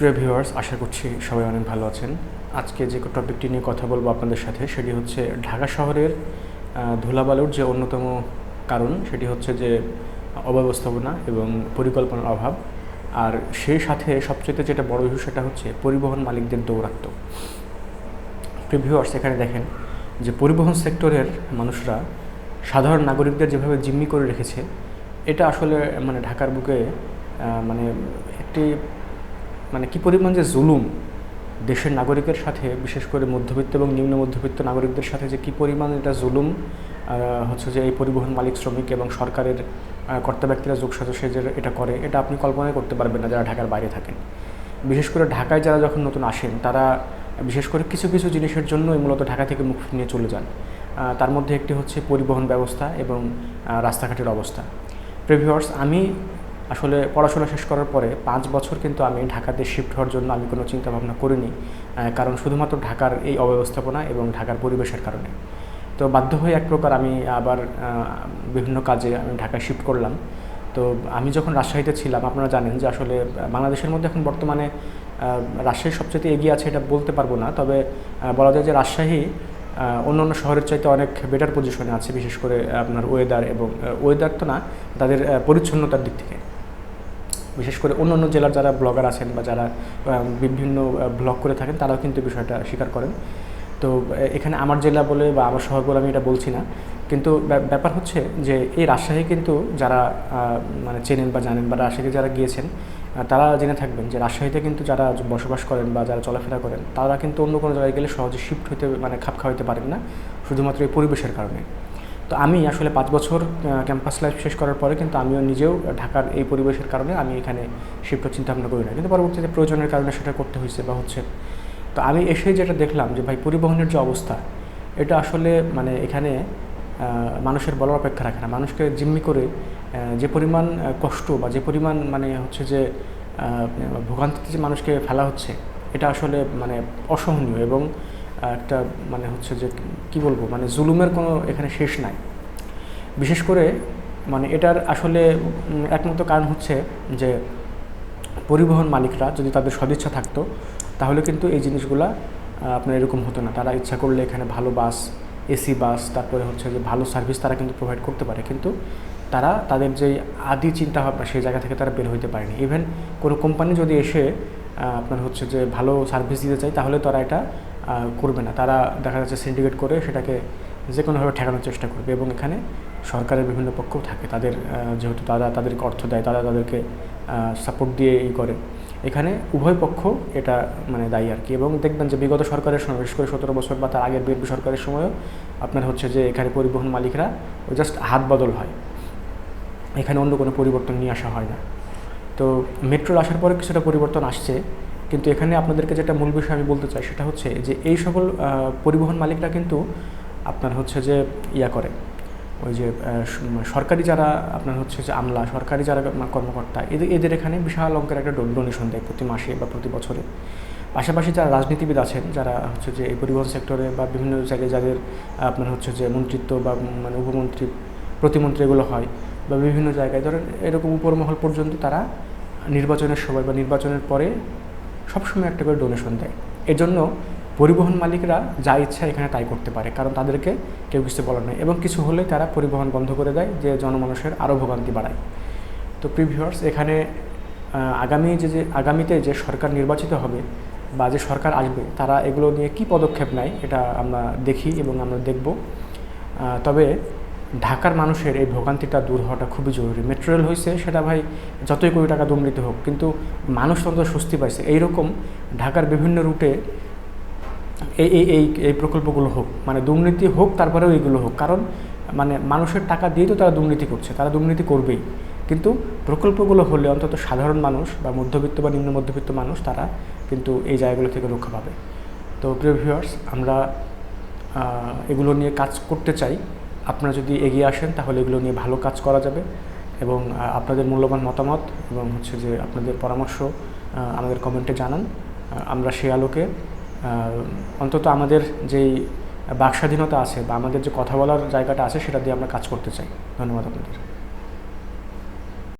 প্রিয় ভিউয়ার্স, আশা করছি সবাই অনেক ভালো আছেন। আজকে যে টপিকটি নিয়ে কথা বলব আপনাদের সাথে, সেটি হচ্ছে ঢাকা শহরের ধুলাবালুর যে অন্যতম কারণ, সেটি হচ্ছে যে অব্যবস্থাপনা এবং পরিকল্পনার অভাব। আর সেই সাথে সবচেয়ে যেটা বড় ইস্যু সেটা হচ্ছে পরিবহন মালিকদের দৌরাত্ম্য। প্রিয় ভিউয়ার্স, এখানে দেখেন যে পরিবহন সেক্টরের মানুষরা সাধারণ নাগরিকদের যেভাবে জিম্মি করে রেখেছে, এটা আসলে মানে ঢাকার বুকে মানে একটি মানে কি পরিমাণ যে জুলুম দেশের নাগরিকের সাথে, বিশেষ করে মধ্যবিত্ত এবং নিম্ন মধ্যবিত্ত নাগরিকদের সাথে যে কি পরিমাণ এটা জুলুম হচ্ছে যে এই পরিবহন মালিক, শ্রমিক এবং সরকারের কর্তা ব্যক্তিরা যোগসাজশে যে এটা করে, এটা আপনি কল্পনাই করতে পারবেন না যারা ঢাকার বাইরে থাকেন। বিশেষ করে ঢাকায় যারা যখন নতুন আসেন, তারা বিশেষ করে কিছু কিছু জিনিসের জন্যই মূলত ঢাকা থেকে মুখ নিয়ে চলে যান। তার মধ্যে একটি হচ্ছে পরিবহন ব্যবস্থা এবং রাস্তাঘাটের অবস্থা। প্রিভিউয়ার্স আমি আসলে পড়াশোনা শেষ করার পরে পাঁচ বছর কিন্তু আমি ঢাকাতে শিফট হওয়ার জন্য আমি কোনো চিন্তা ভাবনা করিনি কারণ শুধুমাত্র ঢাকার এই অব্যবস্থাপনা এবং ঢাকার পরিবেশের কারণে। তো বাধ্য হয়ে এক প্রকার আমি আবার বিভিন্ন কাজে আমি ঢাকায় শিফট করলাম। তো আমি যখন রাজশাহীতে ছিলাম, আপনারা জানেন যে আসলে বাংলাদেশের মধ্যে এখন বর্তমানে রাজশাহী সবচেয়ে এগিয়ে আছে এটা বলতে পারব না, তবে বলা যায় যে রাজশাহী অন্য অন্য শহরের চাইতে অনেক বেটার পজিশনে আছে, বিশেষ করে আপনার ওয়েদার এবং ওয়েদার তো না, তাদের পরিচ্ছন্নতার দিক থেকে। বিশেষ করে অন্য অন্য জেলার যারা ব্লগার আছেন বা যারা বিভিন্ন ব্লগ করে থাকেন, তারাও কিন্তু বিষয়টা স্বীকার করেন। তো এখানে আমার জেলা বলে বা আমার শহর বলে আমি এটা বলছি না। কিন্তু ব্যা- ব্যাপার হচ্ছে যে, এই রাজশাহী কিন্তু যারা মানে চেনেন বা জানেন বা রাজশাহীতে যারা গিয়েছেন তারা জেনে থাকবেন যে রাজশাহীতে কিন্তু যারা বসবাস করেন বা যারা চলাফেরা করেন, তারা কিন্তু অন্য কোনো জায়গায় গেলে সহজে শিফট হইতে মানে খাপ খাওয়াইতে পারেন না, শুধুমাত্র এই পরিবেশের কারণে। তো আমি আসলে পাঁচ বছর ক্যাম্পাস লাইফ শেষ করার পরে কিন্তু আমিও নিজেও ঢাকার এই পরিবেশের কারণে আমি এখানে শিফট চিন্তা ভাবনা করি না। কিন্তু পরবর্তীতে প্রয়োজনের কারণে সেটা করতে হয়েছে বা হচ্ছে। তো আমি এসে যেটা দেখলাম যে ভাই পরিবহনের যে অবস্থা, এটা আসলে মানে এখানে মানুষের বলার অপেক্ষা রাখে না। মানুষকে জিম্মি করে যে পরিমাণ কষ্ট বা যে পরিমাণ মানে হচ্ছে যে ভোগান্তিতে যে মানুষকে ফেলা হচ্ছে, এটা আসলে মানে অসহনীয় এবং একটা মানে হচ্ছে যে কি বলব মানে জুলুমের কোনো এখানে শেষ নাই। বিশেষ করে মানে এটার আসলে একমাত্র কারণ হচ্ছে যে পরিবহন মালিকরা যদি তাদের সদিচ্ছা থাকতো, তাহলে কিন্তু এই জিনিসগুলা আপনার এরকম হতো না। তারা ইচ্ছা করলে এখানে ভালো বাস, এসি বাস, তারপরে হচ্ছে যে ভালো সার্ভিস তারা কিন্তু প্রোভাইড করতে পারে। কিন্তু তারা তাদের যে আদি চিন্তা ভাবনা সেই জায়গা থেকে তারা বের হইতে পারেনি। ইভেন কোনো কোম্পানি যদি এসে আপনার হচ্ছে যে ভালো সার্ভিস দিতে চায়, তাহলে তারা এটা করবে না। তারা দেখা যাচ্ছে সিন্ডিকেট করে সেটাকে যে কোনোভাবে ঠেকানোর চেষ্টা করবে এবং এখানে সরকারের বিভিন্ন পক্ষও থাকে। তাদের যেহেতু তারা তাদেরকে অর্থ দেয়, তারা তাদেরকে সাপোর্ট দিয়ে এই করে। এখানে উভয় পক্ষ এটা মানে দায়ী আর কি। এবং দেখবেন যে বিগত সরকারের সময়, বিশেষ করে সতেরো বছর বা তার আগের বিএনপি সরকারের সময়ও আপনার হচ্ছে যে এখানে পরিবহন মালিকরা জাস্ট হাত বদল হয়। এখানে অন্য কোনো পরিবর্তন নিয়ে আসা হয় না। তো মেট্রোল আসার পরে কিছুটা পরিবর্তন আসছে। কিন্তু এখানে আপনাদেরকে যেটা মূল বিষয় আমি বলতে চাই সেটা হচ্ছে যে এই সকল পরিবহন মালিকরা কিন্তু আপনার হচ্ছে যে ইয়া করে। ওই যে সরকারি যারা আপনার হচ্ছে যে আমলা, সরকারি যারা কর্মকর্তা, এদের এদের এখানে বিশাল অঙ্কের একটা ডোনেশন দেয় প্রতি মাসে বা প্রতি বছরে। পাশাপাশি যারা রাজনীতিবিদ আছেন, যারা হচ্ছে যে এই পরিবহন সেক্টরে বা বিভিন্ন জায়গায় যাদের আপনার হচ্ছে যে মন্ত্রিত্ব বা মানে উপমন্ত্রী, প্রতিমন্ত্রী এগুলো হয় বা বিভিন্ন জায়গায় ধরেন এরকম উপরমহল পর্যন্ত তারা নির্বাচনের সময় বা নির্বাচনের পরে সবসময় একটা করে ডোনেশন দেয়। এজন্য পরিবহন মালিকরা যা ইচ্ছা এখানে তাই করতে পারে, কারণ তাদেরকে কেউ কিছু বলার নেই এবং কিছু হলে তারা পরিবহন বন্ধ করে দেয়, যে জনমানুষের আরও ভোগান্তি বাড়ায়। তো প্রিভিউয়ার্স এখানে আগামী যে যে, আগামীতে যে সরকার নির্বাচিত হবে বা যে সরকার আসবে, তারা এগুলো নিয়ে কী পদক্ষেপ নেয়, এটা আমরা দেখি এবং আমরা দেখব। তবে ঢাকার মানুষের এই ভোগান্তিটা দূর হওয়াটা খুবই জরুরি। মেট্রো রেল হয়েছে সেটা ভাই যতই কোটি টাকা দুর্নীতি হোক, কিন্তু মানুষ অন্তত স্বস্তি পাইছে। এইরকম ঢাকার বিভিন্ন রুটে এই এই এই এই প্রকল্পগুলো হোক মানে দুর্নীতি হোক, তারপরেও এইগুলো হোক, কারণ মানে মানুষের টাকা দিয়েই তো তারা দুর্নীতি করছে, তারা দুর্নীতি করবেই। কিন্তু প্রকল্পগুলো হলে অন্তত সাধারণ মানুষ বা মধ্যবিত্ত বা নিম্ন মধ্যবিত্ত মানুষ, তারা কিন্তু এই জায়গাগুলো থেকে রক্ষা পাবে। তো প্রিয় ভিউয়ার্স আমরা এগুলো নিয়ে কাজ করতে চাই। আপনারা যদি এগিয়ে আসেন, তাহলে এগুলো নিয়ে ভালো কাজ করা যাবে এবং আপনাদের মূল্যবান মতামত এবং হচ্ছে যে আপনাদের পরামর্শ আমাদের কমেন্টে জানান। আমরা সেই আলোকে অন্তত আমাদের যেই বাক স্বাধীনতা আছে বা আমাদের যে কথা বলার জায়গাটা আছে, সেটা দিয়ে আমরা কাজ করতে চাই। ধন্যবাদ আপনাদের।